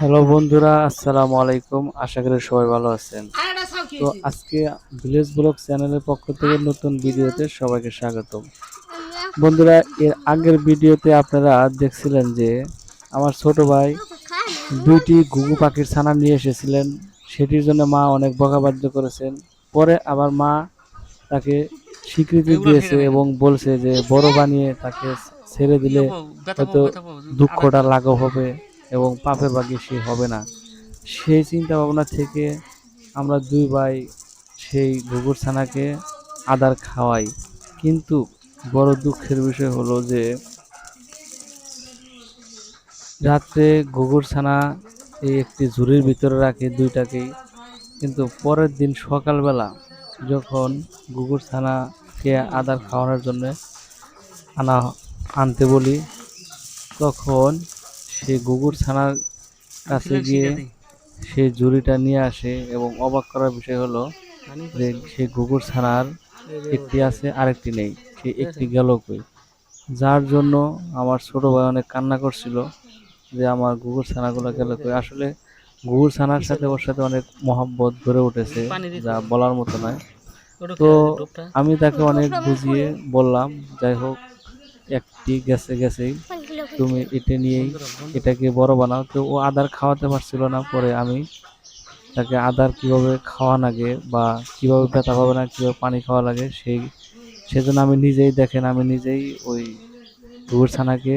Hello বন্ধুরা আসসালামু আলাইকুম। আশা করি সবাই ভালো আছেন। তো আজকে ভিলেজ ব্লগ চ্যানেলের পক্ষ থেকে নতুন ভিডিওতে সবাইকে স্বাগতম। বন্ধুরা এর আগের ভিডিওতে আপনারা দেখছিলেন যে আমার ছোট ভাই দুইটি ঘুঘু পাখির ছানা নিয়ে এসেছিলেন। সেটির জন্য মা অনেক বকাবাদ্য করেছেন। পরে আবার মা তাকে স্বীকৃতি দিয়েছে এবং বলছে যে বড় বানিয়ে তাকে ছেড়ে দিলে হয়তো দুঃখটা লাঘব হবে। এবং পাপের বাকি সে হবে না। সেই চিন্তা ভাবনা থেকে আমরা দুই ভাই সেই ঘুঘুর ছানাকে আদার খাওয়াই। কিন্তু বড় দুঃখের বিষয় হলো যে, রাত্রে ঘুঘুর ছানা এই একটি ঝুড়ির ভিতরে রাখে দুইটাকেই। কিন্তু পরের দিন সকালবেলা যখন ঘুঘুর ছানাকে আদার খাওয়ানোর জন্য আনা আনতে বলি, তখন সে গুগুর ছানার কাছে গিয়ে সে ঝুড়িটা নিয়ে আসে এবং অবাক করার বিষয় হলো যে সে গুগুর ছানার একটি আছে আরেকটি নেই। সে একটি গেল কই? যার জন্য আমার ছোট ভাই অনেক কান্না করছিল যে আমার গুগুর ছানাগুলো গেল কই? আসলে গুগুর ছানার সাথে ওর সাথে অনেক মহাব্বত গড়ে উঠেছে যা বলার মতো নয়। তো আমি তাকে অনেক বুঝিয়ে বললাম যাই হোক একটি গেছে গেছেই। তুমি এটা নিয়েই এটাকে বড় বানাও। তো ও আদার খাওয়াতে পারছিল না, পরে আমি তাকে আদার কীভাবে খাওয়া লাগে বা কীভাবে ব্যথা পাবে না, কীভাবে পানি খাওয়া লাগে, সেই সেজন্য আমি নিজেই দেখেন, আমি নিজেই ওই কুকুর ছানাকে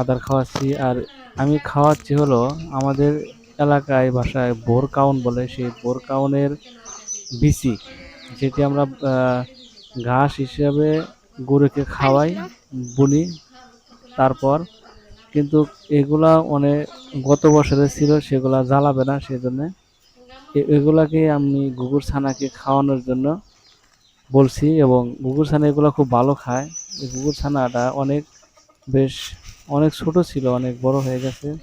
আদার খাওয়াচ্ছি। আর আমি খাওয়াচ্ছি হলো আমাদের এলাকায় ভাষায় বোর কাউন বলে, সেই বোর কাউনের বিচি, যেটি আমরা ঘাস হিসাবে গরুকে খাওয়াই, বুনি। তারপর কিন্তু এগুলা অনেক গত বছরে ছিল, সেগুলা জ্বালাবে না সেজন্য। এ- এগুলাকে আমি গুগুর ছানাকে খাওয়ানোর জন্য বলছি এবং গুগুর ছানা এগুলো খুব ভালো খায়। গুগুর ছানাটা অনেক বেশ, অনেক ছোট ছিল, অনেক বড় হয়ে গেছে।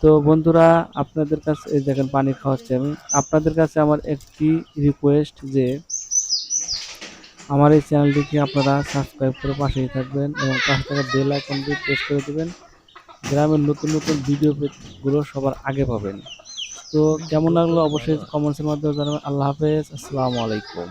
তো বন্ধুরা, আপনাদের কাছে এই দেখেন পানি খাওয়াচ্ছি আমি। আপনাদের কাছে আমার একটি রিকোয়েস্ট যে আমার এই চ্যানেলটিকে আপনারা সাবস্ক্রাইব করে পাশেই থাকবেন এবং পাশে থাকা বেল আইকনটি প্রেস করে দেবেন। গ্রামের নতুন নতুন ভিডিওগুলো সবার আগে পাবেন। তো কেমন লাগল অবশ্যই কমেন্টসের মাধ্যমে জানাবেন। আল্লাহ হাফেজ। আসসালামু আলাইকুম।